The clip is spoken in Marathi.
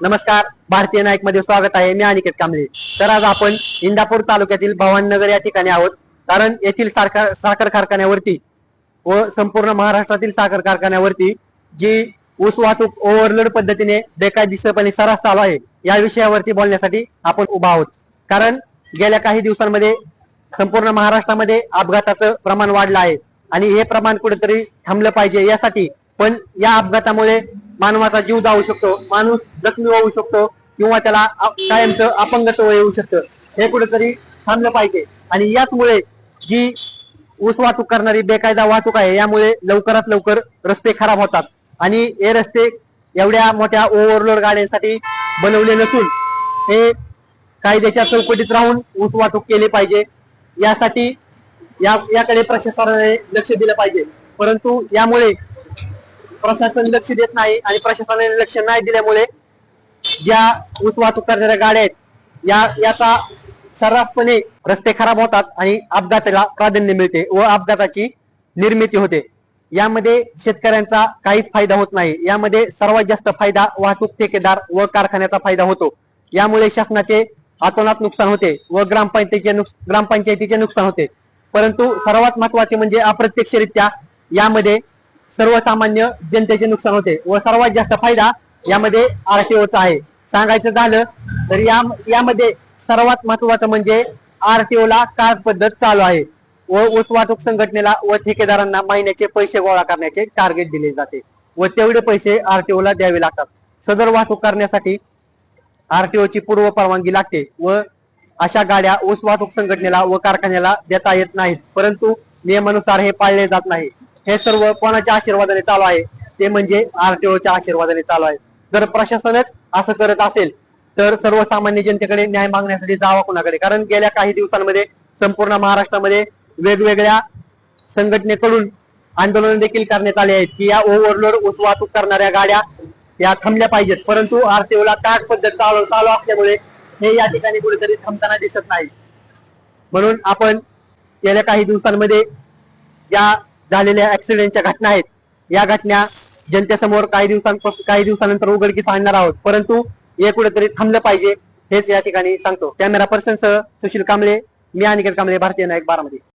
नमस्कार भारतीय नाईकमध्ये स्वागत आहे. मी अनिकेत कांबळे. तर आज आपण इंदापूर तालुक्यातील भवाननगर या ठिकाणी आहोत. कारण येथील साखर साखर कारखान्यावरती व संपूर्ण महाराष्ट्रातील साखर कारखान्यावरती जी ऊस वाहतूक ओव्हरलोड पद्धतीने बेकायदेशीरपणे सरास चालू आहे या विषयावरती बोलण्यासाठी आपण उभा आहोत. कारण गेल्या काही दिवसांमध्ये संपूर्ण महाराष्ट्रामध्ये अपघाताचं प्रमाण वाढलं आहे आणि हे प्रमाण कुठेतरी थांबलं पाहिजे यासाठी. पण या अपघातामुळे मानवाचा जीव जाऊ शकतो माणूस जखमी होऊ शकतो किंवा त्याला कायमचं अपंगत्व येऊ शकतं. हे कुठेतरी थांबलं पाहिजे. आणि याचमुळे जी ऊस वाहतूक करणारी बेकायदा वाहतूक आहे यामुळे लवकरात लवकर रस्ते खराब होतात. आणि हे रस्ते एवढ्या मोठ्या ओव्हरलोड गाड्यांसाठी बनवले नसून हे कायद्याच्या चौकटीत राहून ऊस वाहतूक केली पाहिजे. यासाठी या याकडे प्रशासनाने लक्ष दिलं पाहिजे. परंतु यामुळे प्रशासन लक्ष देत नाही आणि प्रशासनाने लक्ष नाही दिल्यामुळे ज्या ऊस वाहतूक करणाऱ्या गाड्या आहेत या याचा सर्रासपणे रस्ते खराब होतात आणि अपघाताला प्राधान्य मिळते व अपघाताची निर्मिती होते. यामध्ये शेतकऱ्यांचा काहीच फायदा होत नाही. यामध्ये सर्वात जास्त फायदा वाहतूक ठेकेदार व कारखान्याचा फायदा होतो. यामुळे शासनाचे अतोनात नुकसान होते व ग्रामपंचायतीचे ग्रामपंचायतीचे नुकसान होते. परंतु सर्वात महत्त्वाचे म्हणजे अप्रत्यक्षरित्या यामध्ये सर्वसामान्य जनतेचे नुकसान होते व सर्वात जास्त फायदा यामध्ये आरटीओचा आहे. सांगायचं झालं तर या यामध्ये सर्वात महत्वाचं म्हणजे आरटीओ ला कार्ड पद्धत चालू आहे व ऊस वाहतूक संघटनेला व ठेकेदारांना महिन्याचे पैसे गोळा करण्याचे टार्गेट दिले जाते व तेवढे पैसे आरटीओ ला द्यावे लागतात. सदर वाहतूक करण्यासाठी आरटीओ ची पूर्व परवानगी लागते व अशा गाड्या ऊस वाहतूक संघटनेला व कारखान्याला देता येत नाहीत. परंतु नियमानुसार हे पाळले जात नाही. हे सर्व कोणाच्या आशीर्वादाने चालू आहे? ते म्हणजे आरटीओच्या आशीर्वादाने चालू आहे. जर प्रशासनच असं करत असेल तर सर्वसामान्य जनतेकडे न्याय मागण्यासाठी जावा कोणाकडे? कारण गेल्या काही दिवसांमध्ये संपूर्ण महाराष्ट्रामध्ये वेगवेगळ्या संघटनेकडून आंदोलन देखील करण्यात आले आहेत की या ओव्हरलोड ऊस वाहतूक करणाऱ्या गाड्या या थांबल्या पाहिजेत. परंतु आरटीओला ताट पद्धत चालू चालू असल्यामुळे हे या ठिकाणी कुठेतरी थांबताना दिसत नाही. म्हणून आपण गेल्या काही दिवसांमध्ये या झालेल्या ऍक्सिडेंटच्या घटना आहेत. या घटना जनतेसमोर काही दिवसांपासून काही दिवसानंतर उघडकीस आणणार आहोत. परंतु हे कुठेतरी थांबलं पाहिजे हेच या ठिकाणी सांगतो. कॅमेरा पर्सन सह सुशील कांबळे मी अनिकेत कांबळे भारतीय नायक बारामती.